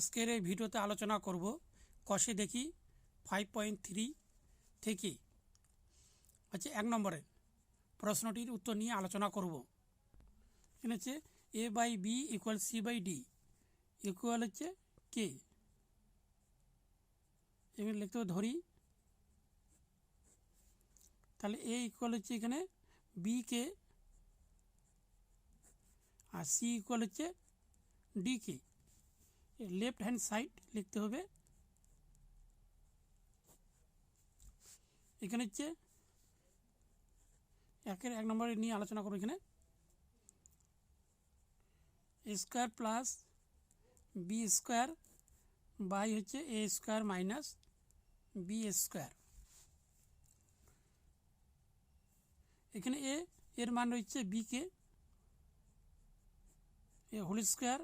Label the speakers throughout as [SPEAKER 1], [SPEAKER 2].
[SPEAKER 1] আজকের এই ভিডিওতে আলোচনা করব কষে দেখি ফাইভ পয়েন্ট থ্রি থেকে। হচ্ছে এক নম্বরের প্রশ্নটির উত্তর নিয়ে আলোচনা করব। এখানে হচ্ছে A by B equal C by D equal হচ্ছে কে এখানে লিখতে ধরি। তাহলে এ ইকুয়াল হচ্ছে এখানে বি কে আর সি ইকুয়াল হচ্ছে D K left hand side লিখতে হবে। এখানে হচ্ছে একের এক নম্বরে নিয়ে আলোচনা করব এখানে। Square plus B square by হচ্ছে A square minus B square এখানে এ এর মান রয়েছে বি কে এ হোল স্কোয়ার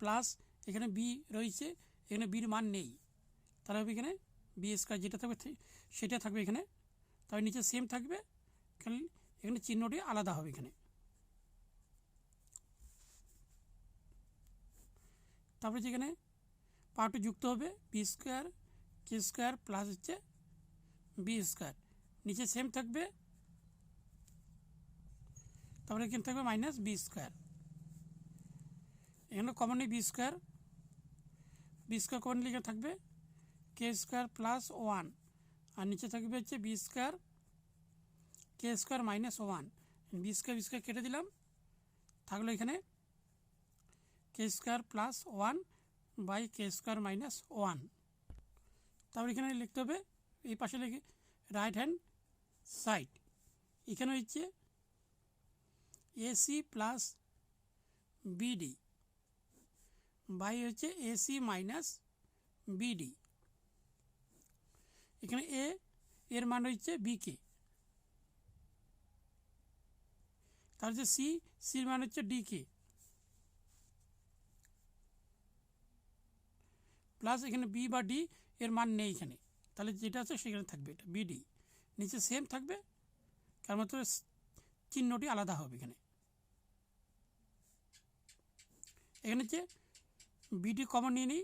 [SPEAKER 1] প্লাস এখানে বি রয়েছে, এখানে বির মান নেই। তাহলে হবে এখানে বি স্কোয়ার যেটা থাকবে সেটা থাকবে এখানে। তবে নিচে সেম থাকবে, খালি এখানে চিহ্নটি আলাদা হবে এখানে। তারপরে যেখানে পাওয়ারটি যুক্ত হবে B square K square plus হচ্ছে বি স্কোয়ার নিচে সেম থাকবে, তারপরে এখানে থাকবে মাইনাস বি স্কোয়ার এখানে কমন নেই B square B square common নিলে এখানে থাকবে? কে স্কোয়ার প্লাস ওয়ান আর নিচে থাকবে হচ্ছে B square K square minus one B square B square কেটে দিলাম। থাকল এখানে K square plus one by K square minus one তারপর এখানে লিখতে হবে এই পাশে লিখে রাইট হ্যান্ড সাইড এখানে হচ্ছে এসি প্লাস বিডি বাই হচ্ছে এসি মাইনাস বিডি। এখানে এ, এর মান হচ্ছে বিকে। তার হচ্ছে সি সির মান হচ্ছে ডিকে। প্লাস এখানে বি বা ডি, এর মান নেই এখানে। তাহলে যেটা আছে সেখানে থাকবে এটা, বিডি। নিচে সেম থাকবে কার মাত্র চিহ্নটি আলাদা হবে এখানে। এখানে হচ্ছে বিডি কমন নিয়ে নিই।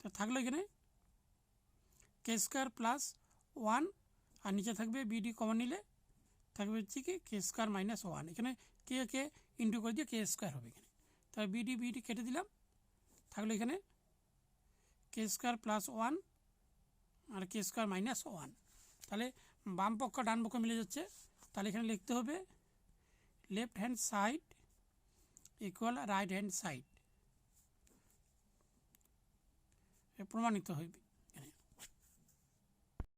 [SPEAKER 1] তা থাকল এখানে। কে স্কোয়ার প্লাস ওয়ান আর নিচে থাকবে বিডি কমন নিলে, থাকবে হচ্ছে কি কে স্কোয়ার মাইনাস ওয়ান এখানে কে কে ইন্টু করে দিয়ে কে স্কোয়ার হবে এখানে। তাহলে বিডি বিডি কেটে দিলাম। থাকল এখানে কে স্কোয়ার প্লাস ওয়ান আর কে স্কোয়ার মাইনাস ওয়ান তাহলে বাম পক্ষ ডান পক্ষ মিলে যাচ্ছে। তাহলে এখানে লিখতে হবে left hand side equal right hand side প্রমাণিত হইবে।